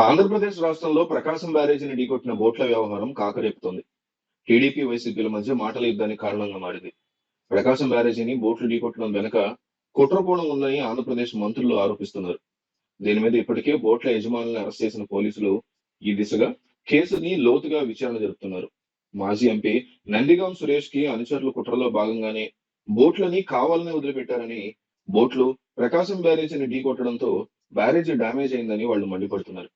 ఆంధ్రప్రదేశ్ రాష్ట్రంలో ప్రకాశం బ్యారేజీని ఢీకొట్టిన బోట్ల వ్యవహారం కాకరేపుతోంది. టీడీపీ వైసీపీల మధ్య మాటల యుద్ధానికి కారణంగా మారింది. ప్రకాశం బ్యారేజీని బోట్లు ఢీకొట్టడం వెనుక కుట్రకోణం ఉందని ఆంధ్రప్రదేశ్ మంత్రులు ఆరోపిస్తున్నారు. దీని మీద ఇప్పటికే బోట్ల యజమానులను అరెస్ట్ చేసిన పోలీసులు ఈ దిశగా కేసుని లోతుగా విచారణ జరుపుతున్నారు. మాజీ ఎంపీ నందిగాం సురేష్కి అనుచరుల కుట్రలో భాగంగానే బోట్లని కావాలని వదిలిపెట్టారని బోట్లు ప్రకాశం బ్యారేజీని ఢీకొట్టడంతో బ్యారేజీ డ్యామేజ్ అయిందని వాళ్ళు మండిపడుతున్నారు.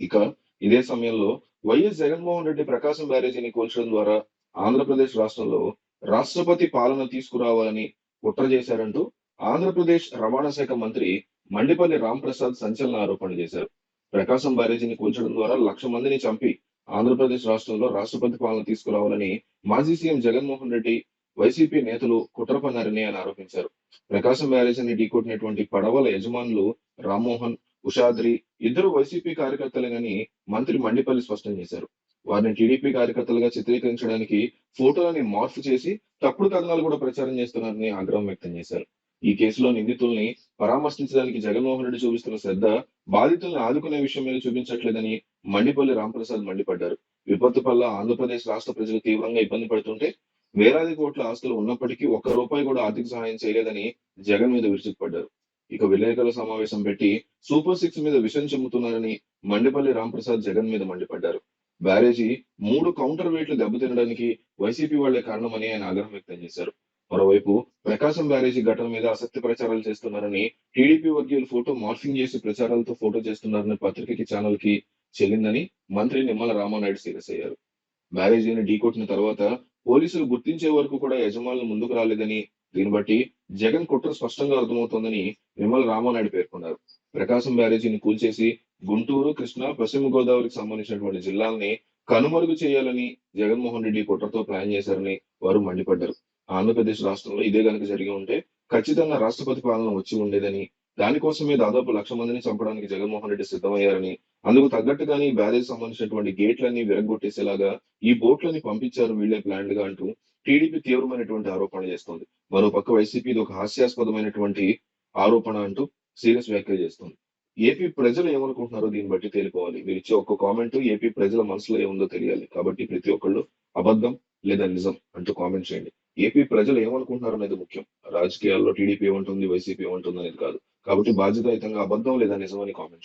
ఇక ఇదే సమయంలో వైఎస్ జగన్మోహన్ రెడ్డి ప్రకాశం బ్యారేజీని కూల్చడం ద్వారా ఆంధ్రప్రదేశ్ రాష్ట్రంలో రాష్ట్రపతి పాలన తీసుకురావాలని కుట్ర చేశారంటూ ఆంధ్రప్రదేశ్ రవాణా శాఖ మంత్రి మండిపల్లి రాంప్రసాద్ సంచలన ఆరోపణ చేశారు. ప్రకాశం బ్యారేజీని కూల్చడం ద్వారా లక్ష మందిని చంపి ఆంధ్రప్రదేశ్ రాష్ట్రంలో రాష్ట్రపతి పాలన తీసుకురావాలని మాజీ సీఎం జగన్మోహన్ రెడ్డి వైసీపీ నేతలు కుట్ర పన్నారని ఆయన ఆరోపించారు. ప్రకాశం బ్యారేజీని ఢీకొట్టినటువంటి పడవల యజమానులు రామ్మోహన్ ఉషాద్రి ఇద్దరు వైసీపీ కార్యకర్తలేనని మంత్రి మండిపల్లి స్పష్టం చేశారు. వారిని టీడీపీ కార్యకర్తలుగా చిత్రీకరించడానికి ఫోటోలని మార్పు చేసి తప్పుడు కథనాలు కూడా ప్రచారం చేస్తున్నారని ఆగ్రహం వ్యక్తం చేశారు. ఈ కేసులో నిందితుల్ని పరామర్శించడానికి జగన్మోహన్ రెడ్డి చూపిస్తున్న శ్రద్ధ బాధితుల్ని ఆదుకునే విషయం మీద చూపించట్లేదని మండిపల్లి రాంప్రసాద్ మండిపడ్డారు. విపత్తు వల్ల ఆంధ్రప్రదేశ్ రాష్ట్ర ప్రజలు తీవ్రంగా ఇబ్బంది పడుతుంటే వేలాది కోట్ల ఆస్తులు ఉన్నప్పటికీ ఒక్క రూపాయి కూడా ఆర్థిక సహాయం చేయలేదని జగన్ మీద విరుచుకుపడ్డారు. ఇక విలేకరుల సమావేశం పెట్టి సూపర్ సిక్స్ మీద విషం చెబుతున్నారని మండిపల్లి రాంప్రసాద్ జగన్ మీద మండిపడ్డారు. బ్యారేజీ మూడు కౌంటర్ వెయిట్లు దెబ్బతినడానికి వైసీపీ వాళ్ళే కారణమని ఆయన ఆగ్రహం వ్యక్తం చేశారు. మరోవైపు ప్రకాశం బ్యారేజీ ఘటన మీద అసత్య ప్రచారాలు చేస్తున్నారని టీడీపీ వర్గీయులు ఫోటో మార్ఫింగ్ చేసి ప్రచారాలతో ఫోటో చేస్తున్నారని పత్రికకి ఛానల్కి చెల్లిందని మంత్రి నిమ్మల రామానాయుడు సీరియస్ అయ్యారు. బ్యారేజీని ఢీకొట్టిన తర్వాత పోలీసులు గుర్తించే వరకు కూడా యజమానులు ముందుకు రాలేదని దీన్ని బట్టి జగన్ కుట్ర స్పష్టంగా అర్థమవుతోందని విమల రామానాయుడు పేర్కొన్నారు. ప్రకాశం బ్యారేజీని కూల్చేసి గుంటూరు కృష్ణా పశ్చిమ గోదావరికి సంబంధించినటువంటి జిల్లాల్ని కనుమరుగు చేయాలని జగన్మోహన్ రెడ్డి కుట్రతో ప్లాన్ చేశారని వారు మండిపడ్డారు. ఆంధ్రప్రదేశ్ రాష్ట్రంలో ఇదే గనుక జరిగి ఉంటే ఖచ్చితంగా రాష్ట్రపతి పాలన వచ్చి ఉండేదని దానికోసమే దాదాపు లక్ష మందిని చంపడానికి జగన్మోహన్ రెడ్డి సిద్ధమయ్యారని అందుకు తగ్గట్టుగానే బ్యారేజ్ సంబంధించినటువంటి గేట్లన్నీ విరగొట్టేసేలాగా ఈ బోట్లని పంపించారు వీళ్ళే ప్లాన్గా అంటూ టీడీపీ తీవ్రమైనటువంటి ఆరోపణలు చేస్తోంది. మరో పక్క వైసీపీ ఇది ఒక హాస్యాస్పదమైనటువంటి ఆరోపణ అంటూ సీరియస్ వ్యాఖ్యలు చేస్తుంది. ఏపీ ప్రజలు ఏమనుకుంటున్నారో దీన్ని బట్టి తేలిపోవాలి. మీరు ఇచ్చే ఒక్క కామెంట్ ఏపీ ప్రజల మనసులో ఏముందో తెలియాలి. కాబట్టి ప్రతి ఒక్కళ్ళు అబద్ధం లేదా నిజం అంటూ కామెంట్ చేయండి. ఏపీ ప్రజలు ఏమనుకుంటున్నారు అనేది ముఖ్యం. రాజకీయాల్లో టీడీపీ ఏమంటుంది వైసీపీ ఏమంటుంది అనేది కాదు. కాబట్టి బాధ్యతాయుతంగా అబద్ధం లేదా నిజం అని కామెంట్